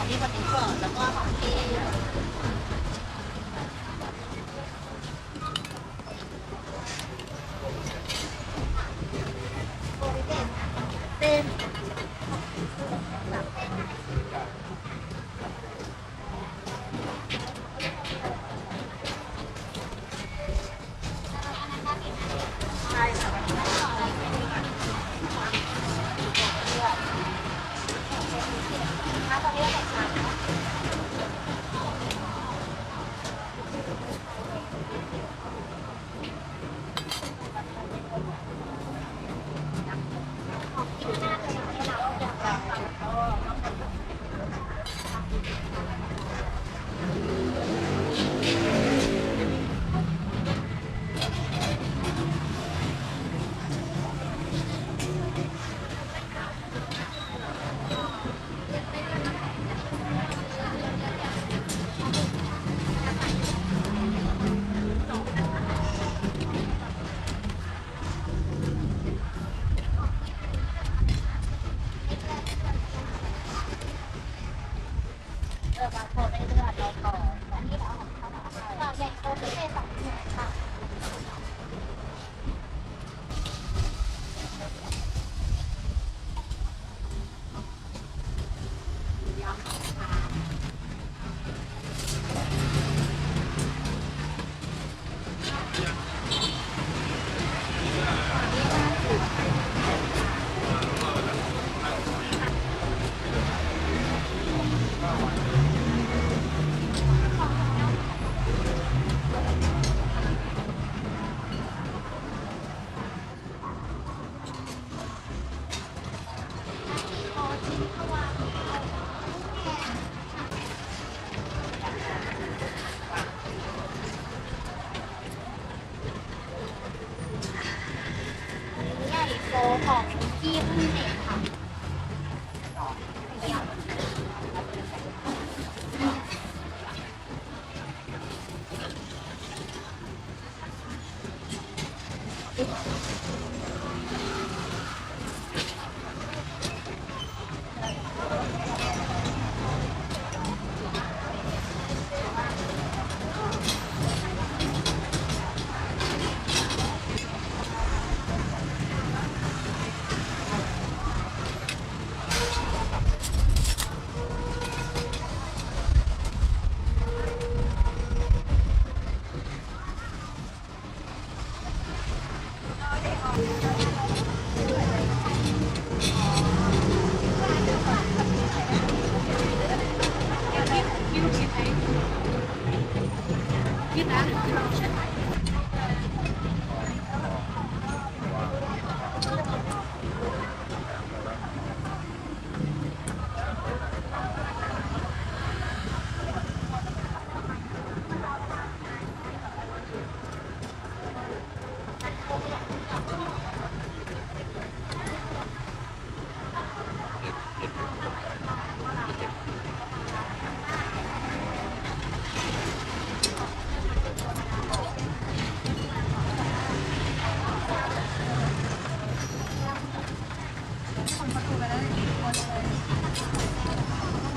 ของพี่คนนี้ก่อนแล้วก็ของพี่ Bako 个 logo ส่งประตูไปแล้วคนเลย